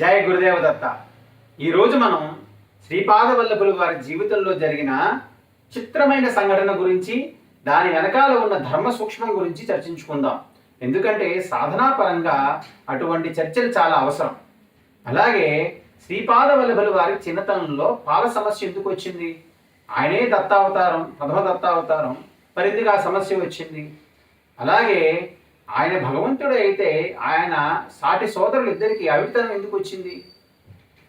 జయ గురుదేవ దత్త ఈరోజు మనం శ్రీపాద వారి జీవితంలో జరిగిన చిత్రమైన సంఘటన గురించి దాని వెనకాల ఉన్న ధర్మ సూక్ష్మం గురించి చర్చించుకుందాం. ఎందుకంటే సాధనాపరంగా అటువంటి చర్చలు చాలా అవసరం. అలాగే శ్రీపాద వారి చిన్నతనంలో పాల సమస్య ఎందుకు వచ్చింది? ఆయనే దత్తావతారం ప్రథమ దత్తావతారం మరి ఎందుకు ఆ సమస్య వచ్చింది. అలాగే ఆయన భగవంతుడు అయితే ఆయన సాటి సోదరులు ఇద్దరికి అవితనం ఎందుకు వచ్చింది?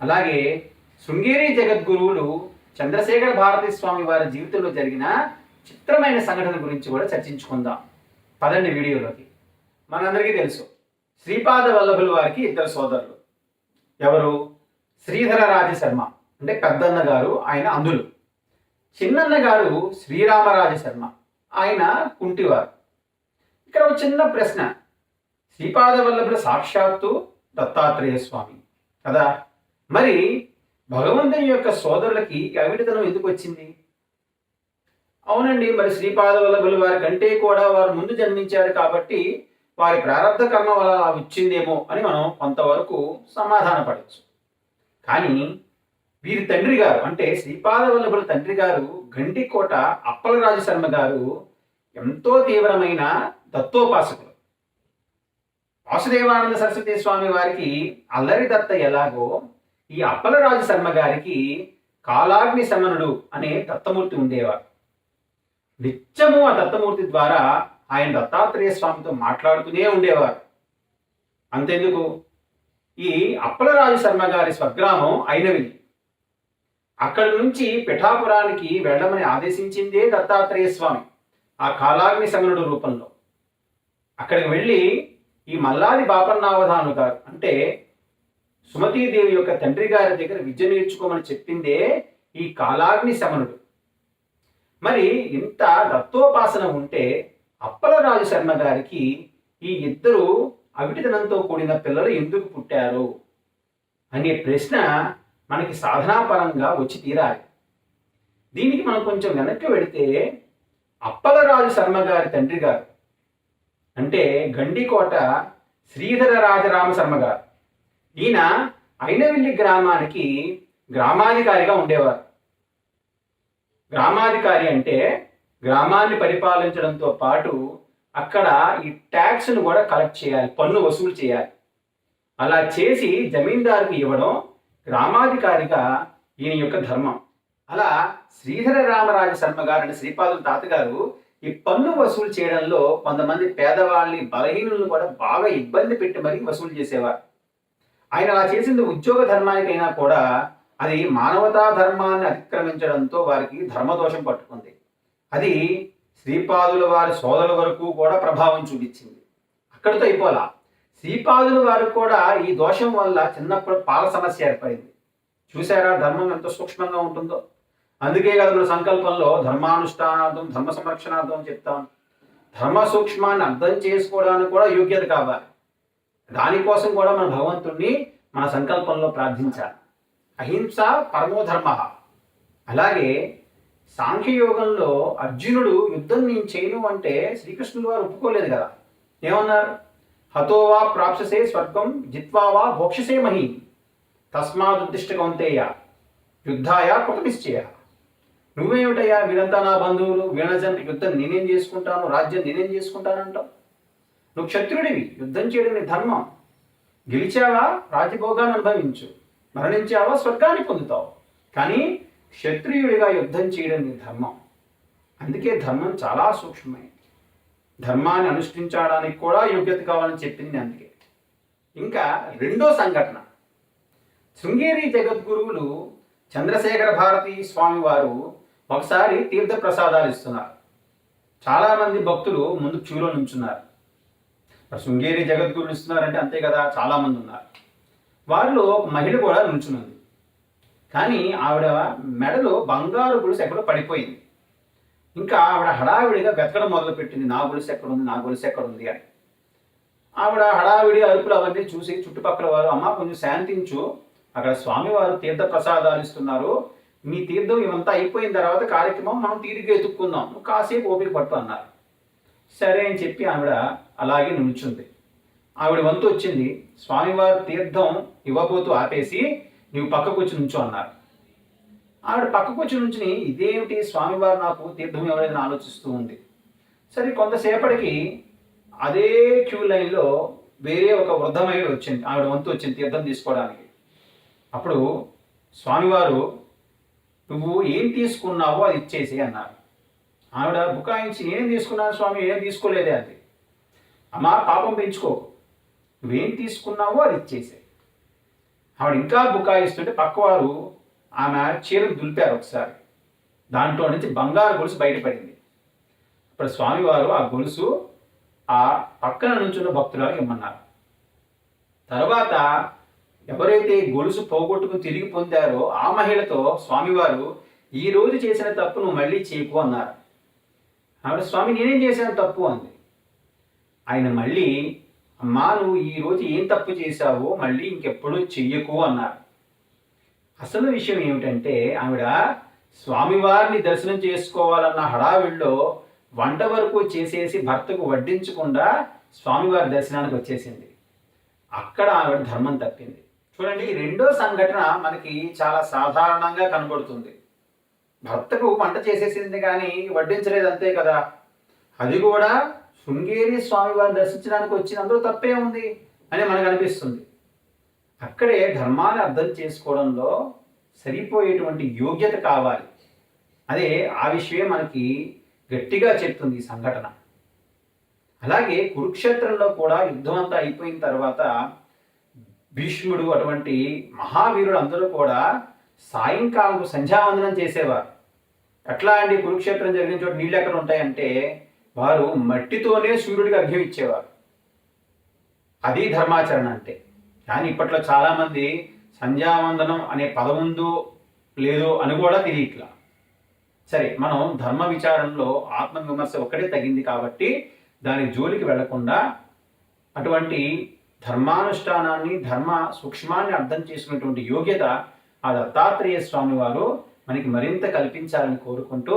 అలాగే శృంగేరి జగద్గురువులు చంద్రశేఖర భారతీ స్వామి వారి జీవితంలో జరిగిన చిత్రమైన సంఘటన గురించి కూడా చర్చించుకుందాం. పదండి వీడియోలోకి. మనందరికీ తెలుసు శ్రీపాద వల్లభుల వారికి ఇద్దరు సోదరులు. ఎవరు? శ్రీధర రాజ శర్మ అంటే పెద్దన్న గారు ఆయన అందులు చిన్నన్న గారు శ్రీరామరాజ శర్మ ఆయన కుంటివారు. ఇక్కడ ఒక చిన్న ప్రశ్న. శ్రీపాద వల్లభుడు సాక్షాత్తు దత్తాత్రేయ స్వామి. కదా? మరి భగవంతుని యొక్క సోదరులకి అవిడితనం ఎందుకు వచ్చింది? అవునండి మరి శ్రీపాద వల్లభులు వారి కంటే కూడా వారు ముందు జన్మించారు కాబట్టి వారి ప్రారంభ కర్మ వల్ల అలా వచ్చిందేమో అని మనం కొంతవరకు సమాధానపడవచ్చు కానీ వీరి తండ్రి గారు అంటే శ్రీపాద వల్లభుల తండ్రి గారు గంటికోట అప్పలరాజు శర్మ గారు ఎంతో తీవ్రమైన దత్తోపాసకులు వాసుదేవానంద సరస్వతి స్వామి వారికి అల్లరి దత్త ఎలాగో ఈ అప్పలరాజు శర్మ గారికి కాలాగ్ని శమనుడు అనే దత్తమూర్తి ఉండేవారు. నిత్యము ఆ దత్తమూర్తి ద్వారా ఆయన దత్తాత్రేయ స్వామితో మాట్లాడుతూనే ఉండేవారు. అంతెందుకు? ఈ అప్పలరాజు శర్మ గారి స్వగ్రామం అయినవిల్లి అక్కడి నుంచి పిఠాపురానికి వెళ్ళమని ఆదేశించిందే దత్తాత్రేయ స్వామి ఆ కాలాగ్ని శమనుడు రూపంలో. అక్కడికి వెళ్ళి ఈ మల్లాది బాపన్నావధాను గారు అంటే సుమతీదేవి యొక్క తండ్రి గారి దగ్గర విద్య నేర్చుకోమని చెప్పిందే ఈ కాలాగ్ని శమనుడు. మరి ఇంత దత్తోపాసన ఉంటే అప్పలరాజు శర్మ గారికి ఈ ఇద్దరు అవిటితనంతో కూడిన పిల్లలు ఎందుకు పుట్టారు? అనే ప్రశ్న మనకి సాధనాపరంగా వచ్చి తీరాలి. దీనికి మనం కొంచెం వెనక్కి వెళితే అప్పలరాజు శర్మ గారి తండ్రి గారు అంటే గండికోట శ్రీధర రాజరామ శర్మ గారు. ఈయన అయినవెల్లి గ్రామానికి గ్రామాధికారిగా ఉండేవారు. గ్రామాధికారి అంటే గ్రామాన్ని పరిపాలించడంతో పాటు అక్కడ ఈ ట్యాక్స్ను కూడా కలెక్ట్ చేయాలి పన్ను వసూలు చేయాలి. అలా చేసి జమీందారుకి ఇవ్వడం గ్రామాధికారిగా ఈయన యొక్క ధర్మం. అలా శ్రీధర రామరాజ శర్మ గారు అంటే శ్రీపాదుల తాతగారు ఈ పన్ను వసూలు చేయడంలో కొంతమంది పేదవాళ్ళని బలహీనులను కూడా బాగా ఇబ్బంది పెట్టి మరీ వసూలు చేసేవారు. ఆయన అలా చేసింది ఉద్యోగ ధర్మానికైనా కూడా అది మానవతా ధర్మాన్ని అతిక్రమించడంతో వారికి ధర్మదోషం పట్టుకుంది. అది శ్రీపాదుల వారి సోదరుల వరకు కూడా ప్రభావం చూపించింది. అక్కడితో అయిపోలా. శ్రీపాదుల వారికి కూడా ఈ దోషం వల్ల చిన్నప్పుడు పాల సమస్య ఏర్పడింది. చూసారా ధర్మం ఎంత సూక్ష్మంగా ఉంటుందో? అందుకే కదా మన సంకల్పంలో ధర్మానుష్ఠానార్థం ధర్మ సంరక్షణార్థం చెప్తాం ధర్మ సూక్ష్మాన్ని అర్థం చేసుకోవడానికి కూడా యోగ్యత కావాలి. దానికోసం కూడా మన భగవంతుణ్ణి మన సంకల్పంలో ప్రార్థించాలి. అహింస పరమోధర్మ అలాగే సాంఖ్యయోగంలో అర్జునుడు యుద్ధం నేను చేయను అంటే శ్రీకృష్ణుడు వారు ఒప్పుకోలేదు కదా. ఏమన్నారు? హతోవా ప్రాప్ససే స్వర్గం జిత్వావా భోక్షసే మహి. తస్మాదుద్దిష్ట కౌంతేయ. యుద్ధాయ కృత నిశ్చయ నువ్వేమిటయ్యా వీళ్ళంతా నా బంధువులు? వీణజన్ యుద్ధం నేనేం చేసుకుంటాను? రాజ్యం నేనేం చేసుకుంటానంటావు? నువ్వు క్షత్రుడివి యుద్ధం చేయడం నీ ధర్మం. గెలిచావా? రాజభోగాన్ని అనుభవించు. మరణించావా? స్వర్గాన్ని పొందుతావు. కానీ క్షత్రియుడిగా యుద్ధం చేయడం నీ ధర్మం. అందుకే ధర్మం చాలా సూక్ష్మమైంది ధర్మాన్ని అనుష్ఠించడానికి కూడా యోగ్యత కావాలని చెప్పింది అందుకే. ఇంకా రెండో సంఘటన. శృంగేరి జగద్గురువులు చంద్రశేఖర భారతి స్వామి వారు ఒకసారి తీర్థ ప్రసాదాలు ఇస్తున్నారు. చాలామంది భక్తులు ముందు క్యూలో నుంచున్నారు. శృంగేరి జగద్గురులు ఇస్తున్నారంటే అంతే కదా చాలామంది ఉన్నారు. వారిలో ఒక మహిళ కూడా నుంచునుంది. కానీ ఆవిడ మెడలో బంగారు గొలుసు ఎక్కడో పడిపోయింది. ఇంకా ఆవిడ హడావిడిగా వెతకడం మొదలుపెట్టింది నా గొలుసు ఎక్కడుంది నా గొలుసు ఎక్కడుంది అని. ఆవిడ హడావిడి అరుపులు అవన్నీ చూసి చుట్టుపక్కల వారు అమ్మ కొంచెం శాంతించు. అక్కడ స్వామివారు తీర్థ ప్రసాదాలు ఇస్తున్నారు. మీ తీర్థం ఇవంతా అయిపోయిన తర్వాత కార్యక్రమం మనం తీరిక ఎత్తుక్కుందాం. కాసేపు ఓపిక పట్టు అన్నారు. సరే అని చెప్పి ఆవిడ అలాగే నిల్చుంది. ఆవిడ వంతు వచ్చింది. స్వామివారు తీర్థం ఇవ్వబోతూ ఆపేసి నువ్వు పక్కకు వచ్చి నుంచో అన్నారు. ఆవిడ పక్కకు వచ్చి నుంచుని ఇదేమిటి స్వామివారు నాకు తీర్థం ఎవరైనా ఆలోచిస్తూ ఉంది. సరే కొంతసేపటికి అదే క్యూ లైన్లో వేరే ఒక వృద్ధ మహిళ వచ్చింది. ఆవిడ వంతు వచ్చింది తీర్థం తీసుకోవడానికి. అప్పుడు స్వామివారు నువ్వు ఏం తీసుకున్నావో అది ఇచ్చేసి అన్నారు. ఆవిడ బుకాయించి ఏం తీసుకున్నాను స్వామి? ఏం తీసుకోలేదే అది. అమ్మా పాపం పెంచుకో. నువ్వేం తీసుకున్నావో అది ఇచ్చేసే. ఆవిడ ఇంకా బుకాయిస్తుంటే పక్కవారు ఆమె చీరను దులిపారు ఒకసారి. దాంట్లో నుంచి బంగారు గొలుసు బయటపడింది. ఇప్పుడు స్వామివారు ఆ గొలుసు ఆ పక్కన నుంచున్న భక్తురాలకు ఇమ్మన్నారు. తర్వాత ఎవరైతే గొలుసు పోగొట్టుకుని తిరిగి పొందారో ఆ మహిళతో స్వామివారు ఈ రోజు చేసిన తప్పు నువ్వు మళ్ళీ చేయకు అన్నారు. ఆవిడ స్వామి నేనేం చేశాను తప్పు అంది. ఆయన మళ్ళీ అమ్మా నువ్వు ఈ రోజు ఏం తప్పు చేశావో మళ్ళీ ఇంకెప్పుడు చెయ్యకు అన్నారు. అసలు విషయం ఏమిటంటే ఆవిడ స్వామివారిని దర్శనం చేసుకోవాలన్న హడావిడిలో వంట వరకు చేసేసి భర్తకు వడ్డించకుండా స్వామివారి దర్శనానికి వచ్చేసింది. అక్కడ ఆవిడ ధర్మం తప్పింది. చూడండి ఈ రెండో సంఘటన మనకి చాలా సాధారణంగా కనబడుతుంది. భర్తకు వంట చేసేసింది కానీ వడ్డించలేదు అంతే కదా. అది కూడా శృంగేరి స్వామి వారిని దర్శించడానికి వచ్చినందులో తప్పే ఉంది అని మనకు అనిపిస్తుంది. అక్కడే ధర్మాన్ని అర్థం చేసుకోవడంలో సరిపోయేటువంటి యోగ్యత కావాలి. అదే ఆ విషయమే మనకి గట్టిగా చెప్తుంది ఈ సంఘటన. అలాగే కురుక్షేత్రంలో కూడా యుద్ధం అంతా అయిపోయిన తర్వాత భీష్ముడు అటువంటి మహావీరుడు అందరూ కూడా సాయంకాలం సంధ్యావందనం చేసేవారు. ఎట్లా అండి కురుక్షేత్రం జరిగిన చోట నీళ్ళు ఎక్కడ ఉంటాయంటే వారు మట్టితోనే సూర్యుడికి అర్ఘ్యం ఇచ్చేవారు. అది ధర్మాచరణ అంటే. కానీ ఇప్పట్లో చాలామంది సంధ్యావందనం అనే పదం ఉందో లేదో అని కూడా తెలియట్లా. సరే మనం ధర్మ విచారంలో ఆత్మ విమర్శ ఒక్కటే తగింది కాబట్టి దాని జోలికి వెళ్ళకుండా అటువంటి ధర్మానుష్ఠానాన్ని ధర్మ సూక్ష్మాన్ని అర్థం చేసుకునేటువంటి యోగ్యత ఆ దత్తాత్రేయ స్వామి వారు మనకి మరింత కల్పించాలని కోరుకుంటూ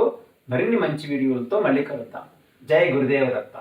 మరిన్ని మంచి వీడియోలతో మళ్ళీ కలుద్దాం. జై గురుదేవ దత్త